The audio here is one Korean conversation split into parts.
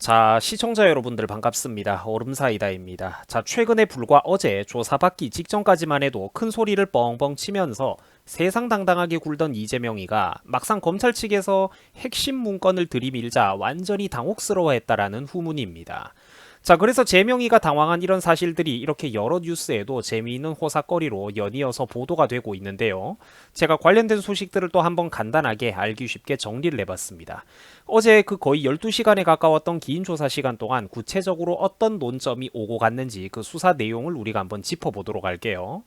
자, 시청자 여러분들 반갑습니다. 얼음사이다입니다. 자, 최근에 불과 어제 조사받기 직전까지만 해도 큰 소리를 뻥뻥 치면서 세상 당당하게 굴던 이재명이가 막상 검찰 측에서 핵심 문건을 들이밀자 완전히 당혹스러워했다라는 후문입니다. 자, 그래서 재명이가 당황한 이런 사실들이 이렇게 여러 뉴스에도 재미있는 호사거리로 연이어서 보도가 되고 있는데요. 제가 관련된 소식들을 또 한번 간단하게 알기 쉽게 정리를 해봤습니다. 어제 그 거의 12시간에 가까웠던 긴 조사 시간 동안 구체적으로 어떤 논점이 오고 갔는지 그 수사 내용을 우리가 한번 짚어보도록 할게요.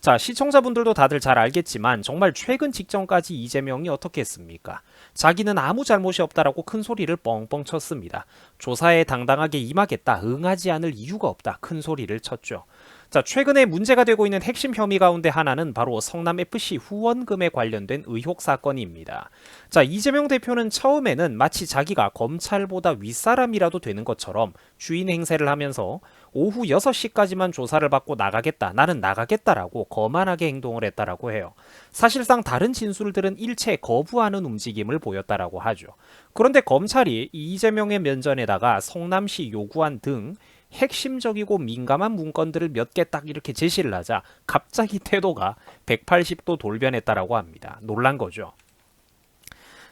자, 시청자분들도 다들 잘 알겠지만 정말 최근 직전까지 이재명이 어떻게 했습니까? 자기는 아무 잘못이 없다라고 큰 소리를 뻥뻥 쳤습니다. 조사에 당당하게 임하겠다, 응하지 않을 이유가 없다, 큰 소리를 쳤죠. 자, 최근에 문제가 되고 있는 핵심 혐의 가운데 하나는 바로 성남FC 후원금에 관련된 의혹 사건입니다. 자, 이재명 대표는 처음에는 마치 자기가 검찰보다 윗사람이라도 되는 것처럼 주인 행세를 하면서 오후 6시까지만 조사를 받고 나가겠다, 나는 나가겠다라고 거만하게 행동을 했다라고 해요. 사실상 다른 진술들은 일체 거부하는 움직임을 보였다라고 하죠. 그런데 검찰이 이재명의 면전에다가 성남시 요구안 등 핵심적이고 민감한 문건들을 몇 개 딱 이렇게 제시를 하자 갑자기 태도가 180도 돌변했다라고 합니다. 놀란 거죠.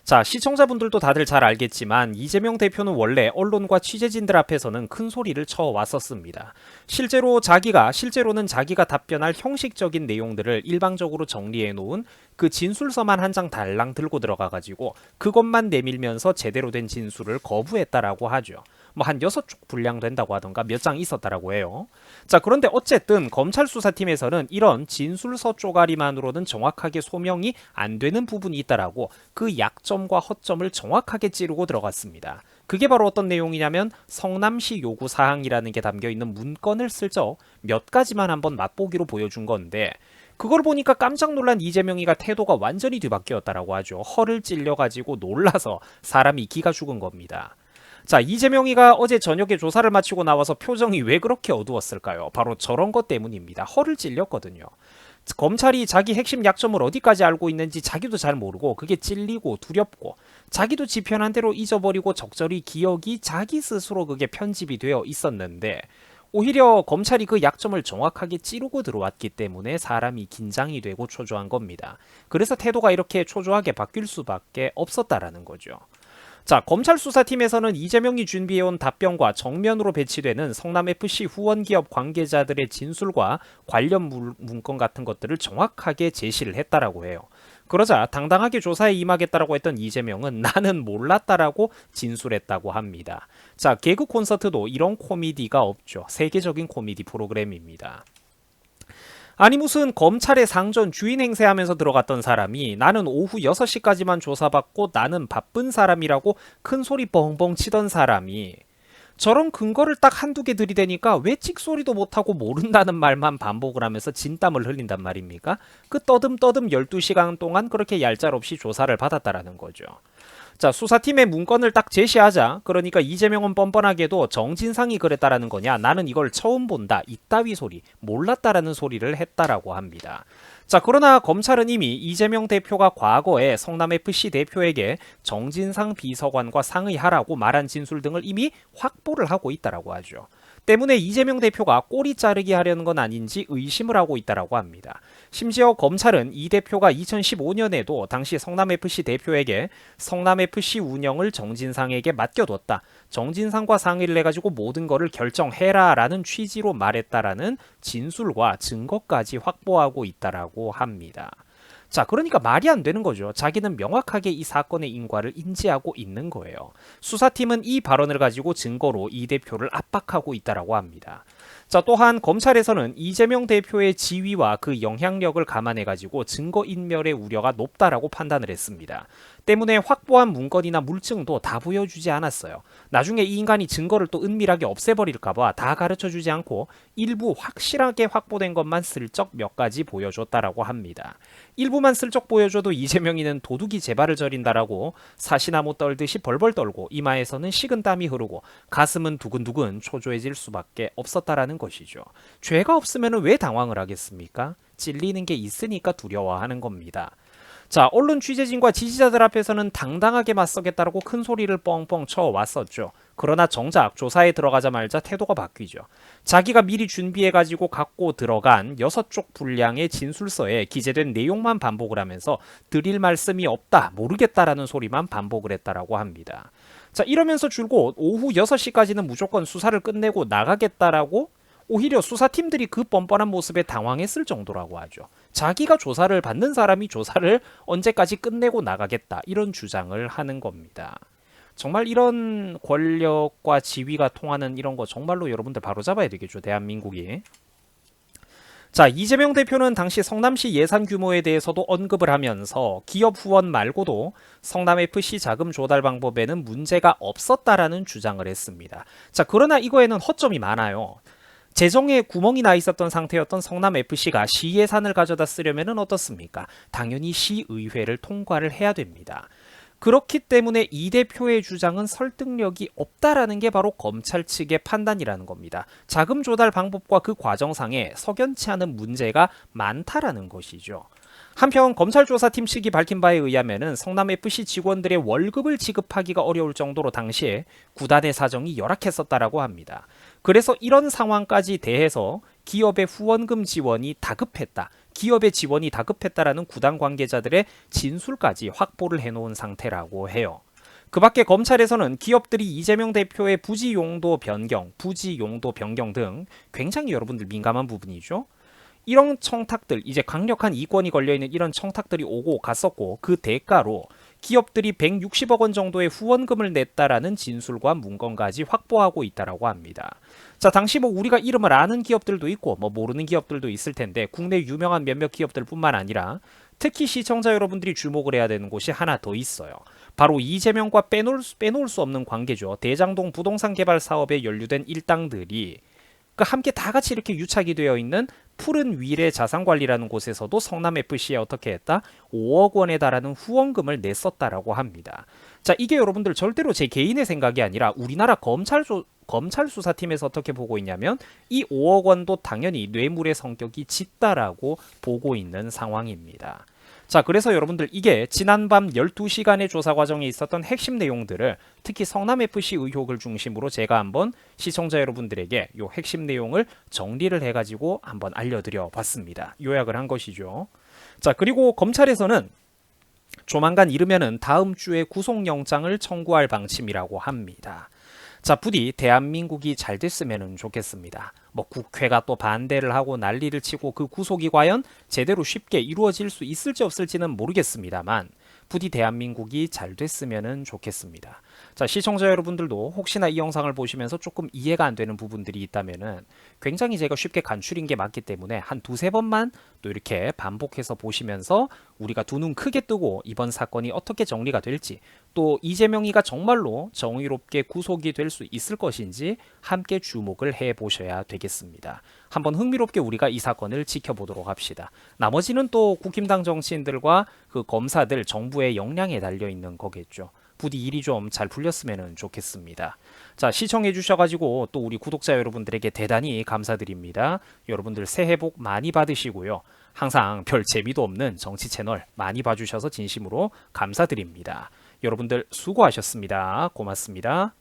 자, 시청자분들도 다들 잘 알겠지만 이재명 대표는 원래 언론과 취재진들 앞에서는 큰 소리를 쳐 왔었습니다. 실제로 자기가 실제로는 자기가 답변할 형식적인 내용들을 일방적으로 정리해 놓은 그 진술서만 한 장 달랑 들고 들어가 가지고 그것만 내밀면서 제대로 된 진술을 거부했다라고 하죠. 뭐한 여섯 쪽 분량 된다고 하던가 몇 장 있었다라고 해요. 자, 그런데 어쨌든 검찰 수사팀에서는 이런 진술서 쪼가리만으로는 정확하게 소명이 안 되는 부분이 있다라고 그 약점과 허점을 정확하게 찌르고 들어갔습니다. 그게 바로 어떤 내용이냐면 성남시 요구 사항이라는 게 담겨 있는 문건을 슬쩍 몇 가지만 한번 맛보기로 보여준 건데 그걸 보니까 깜짝 놀란 이재명이가 태도가 완전히 뒤바뀌었다라고 하죠. 허를 찔려가지고 놀라서 사람이 기가 죽은 겁니다. 자, 이재명이가 어제 저녁에 조사를 마치고 나와서 표정이 왜 그렇게 어두웠을까요? 바로 저런 것 때문입니다. 허를 찔렸거든요. 검찰이 자기 핵심 약점을 어디까지 알고 있는지 자기도 잘 모르고 그게 찔리고 두렵고 자기도 지편한 대로 잊어버리고 적절히 기억이 자기 스스로 그게 편집이 되어 있었는데 오히려 검찰이 그 약점을 정확하게 찌르고 들어왔기 때문에 사람이 긴장이 되고 초조한 겁니다. 그래서 태도가 이렇게 초조하게 바뀔 수밖에 없었다라는 거죠. 자, 검찰 수사팀에서는 이재명이 준비해온 답변과 정면으로 배치되는 성남FC 후원기업 관계자들의 진술과 관련 물- 문건 같은 것들을 정확하게 제시를 했다라고 해요. 그러자 당당하게 조사에 임하겠다라고 했던 이재명은 나는 몰랐다라고 진술했다고 합니다. 자, 개그 콘서트도 이런 코미디가 없죠. 세계적인 코미디 프로그램입니다. 아니 무슨 검찰의 상전 주인 행세하면서 들어갔던 사람이 나는 오후 6시까지만 조사받고 나는 바쁜 사람이라고 큰 소리 뻥뻥 치던 사람이 저런 근거를 딱 한두 개 들이대니까 왜 찍소리도 못하고 모른다는 말만 반복을 하면서 진땀을 흘린단 말입니까? 그 떠듬떠듬 12시간 동안 그렇게 얄짤없이 조사를 받았다라는 거죠. 자, 수사팀의 문건을 딱 제시하자. 그러니까 이재명은 뻔뻔하게도 정진상이 그랬다라는 거냐? 나는 이걸 처음 본다. 이따위 소리. 몰랐다라는 소리를 했다라고 합니다. 자, 그러나 검찰은 이미 이재명 대표가 과거에 성남FC 대표에게 정진상 비서관과 상의하라고 말한 진술 등을 이미 확보를 하고 있다라고 하죠. 때문에 이재명 대표가 꼬리 자르기 하려는 건 아닌지 의심을 하고 있다라고 합니다. 심지어 검찰은 이 대표가 2015년에도 당시 성남FC 대표에게 성남FC 운영을 정진상에게 맡겨뒀다. 정진상과 상의를 해가지고 모든 거를 결정해라 라는 취지로 말했다라는 진술과 증거까지 확보하고 있다라고 합니다. 자, 그러니까 말이 안 되는 거죠. 자기는 명확하게 이 사건의 인과를 인지하고 있는 거예요. 수사팀은 이 발언을 가지고 증거로 이 대표를 압박하고 있다라고 합니다. 자, 또한 검찰에서는 이재명 대표의 지위와 그 영향력을 감안해 가지고 증거 인멸의 우려가 높다라고 판단을 했습니다. 때문에 확보한 문건이나 물증도 다 보여주지 않았어요. 나중에 이 인간이 증거를 또 은밀하게 없애버릴까봐 다 가르쳐 주지 않고 일부 확실하게 확보된 것만 슬쩍 몇 가지 보여줬다라고 합니다. 일부만 슬쩍 보여줘도 이재명이는 도둑이 재발을 저린다라고 사시나무 떨듯이 벌벌 떨고 이마에서는 식은 땀이 흐르고 가슴은 두근두근 초조해질 수밖에 없었다 라는 것이죠. 죄가 없으면 왜 당황을 하겠습니까? 찔리는 게 있으니까 두려워하는 겁니다. 자, 언론 취재진과 지지자들 앞에서는 당당하게 맞서겠다라고 큰 소리를 뻥뻥 쳐 왔었죠. 그러나 정작 조사에 들어가자마자 태도가 바뀌죠. 자기가 미리 준비해가지고 갖고 들어간 여섯 쪽 분량의 진술서에 기재된 내용만 반복을 하면서 드릴 말씀이 없다, 모르겠다라는 소리만 반복을 했다라고 합니다. 자, 이러면서 줄곧 오후 6시까지는 무조건 수사를 끝내고 나가겠다라고 오히려 수사팀들이 그 뻔뻔한 모습에 당황했을 정도라고 하죠. 자기가 조사를 받는 사람이 조사를 언제까지 끝내고 나가겠다 이런 주장을 하는 겁니다. 정말 이런 권력과 지위가 통하는 이런 거 정말로 여러분들 바로 잡아야 되겠죠. 대한민국이. 자, 이재명 대표는 당시 성남시 예산 규모에 대해서도 언급을 하면서 기업 후원 말고도 성남FC 자금 조달 방법에는 문제가 없었다라는 주장을 했습니다. 자, 그러나 이거에는 허점이 많아요. 재정에 구멍이 나 있었던 상태였던 성남 FC가 시 예산을 가져다 쓰려면 어떻습니까? 당연히 시의회를 통과를 해야 됩니다. 그렇기 때문에 이 대표의 주장은 설득력이 없다라는 게 바로 검찰 측의 판단이라는 겁니다. 자금 조달 방법과 그 과정상에 석연치 않은 문제가 많다라는 것이죠. 한편 검찰 조사팀 측이 밝힌 바에 의하면은 성남 FC 직원들의 월급을 지급하기가 어려울 정도로 당시에 구단의 사정이 열악했었다라고 합니다. 그래서 이런 상황까지 대해서 기업의 후원금 지원이 다급했다. 기업의 지원이 다급했다라는 구단 관계자들의 진술까지 확보를 해놓은 상태라고 해요. 그 밖에 검찰에서는 기업들이 이재명 대표의 부지 용도 변경, 부지 용도 변경 등 굉장히 여러분들 민감한 부분이죠. 이런 청탁들, 이제 강력한 이권이 걸려있는 이런 청탁들이 오고 갔었고 그 대가로 기업들이 160억 원 정도의 후원금을 냈다라는 진술과 문건까지 확보하고 있다라고 합니다. 자, 당시 뭐 우리가 이름을 아는 기업들도 있고 뭐 모르는 기업들도 있을 텐데 국내 유명한 몇몇 기업들뿐만 아니라 특히 시청자 여러분들이 주목을 해야 되는 곳이 하나 더 있어요. 바로 이재명과 빼놓을 수, 빼놓을 수 없는 관계죠. 대장동 부동산 개발 사업에 연루된 일당들이 그 함께 다 같이 이렇게 유착이 되어 있는 푸른 위례 자산관리라는 곳에서도 성남 FC에 어떻게 했다? 5억 원에 달하는 후원금을 냈었다라고 합니다. 자, 이게 여러분들 절대로 제 개인의 생각이 아니라 우리나라 검찰 조, 검찰 수사팀에서 어떻게 보고 있냐면 이 5억 원도 당연히 뇌물의 성격이 짙다라고 보고 있는 상황입니다. 자, 그래서 여러분들 이게 지난밤 12시간의 조사 과정에 있었던 핵심 내용들을 특히 성남FC 의혹을 중심으로 제가 한번 시청자 여러분들에게 요 핵심 내용을 정리를 해가지고 한번 알려드려 봤습니다. 요약을 한 것이죠. 자, 그리고 검찰에서는 조만간 이르면은 다음 주에 구속영장을 청구할 방침이라고 합니다. 자, 부디 대한민국이 잘 됐으면 좋겠습니다. 뭐 국회가 또 반대를 하고 난리를 치고 그 구속이 과연 제대로 쉽게 이루어질 수 있을지 없을지는 모르겠습니다만 부디 대한민국이 잘 됐으면 좋겠습니다. 자, 시청자 여러분들도 혹시나 이 영상을 보시면서 조금 이해가 안 되는 부분들이 있다면은 굉장히 제가 쉽게 간추린 게 맞기 때문에 한 두세 번만 또 이렇게 반복해서 보시면서 우리가 두 눈 크게 뜨고 이번 사건이 어떻게 정리가 될지 또 이재명이가 정말로 정의롭게 구속이 될 수 있을 것인지 함께 주목을 해 보셔야 되겠습니다. 한번 흥미롭게 우리가 이 사건을 지켜보도록 합시다. 나머지는 또 국힘당 정치인들과 그 검사들 정부의 역량에 달려 있는 거겠죠. 부디 일이 좀 잘 풀렸으면 좋겠습니다. 자, 시청해 주셔가지고 또 우리 구독자 여러분들에게 대단히 감사드립니다. 여러분들 새해 복 많이 받으시고요. 항상 별 재미도 없는 정치 채널 많이 봐주셔서 진심으로 감사드립니다. 여러분들 수고하셨습니다. 고맙습니다.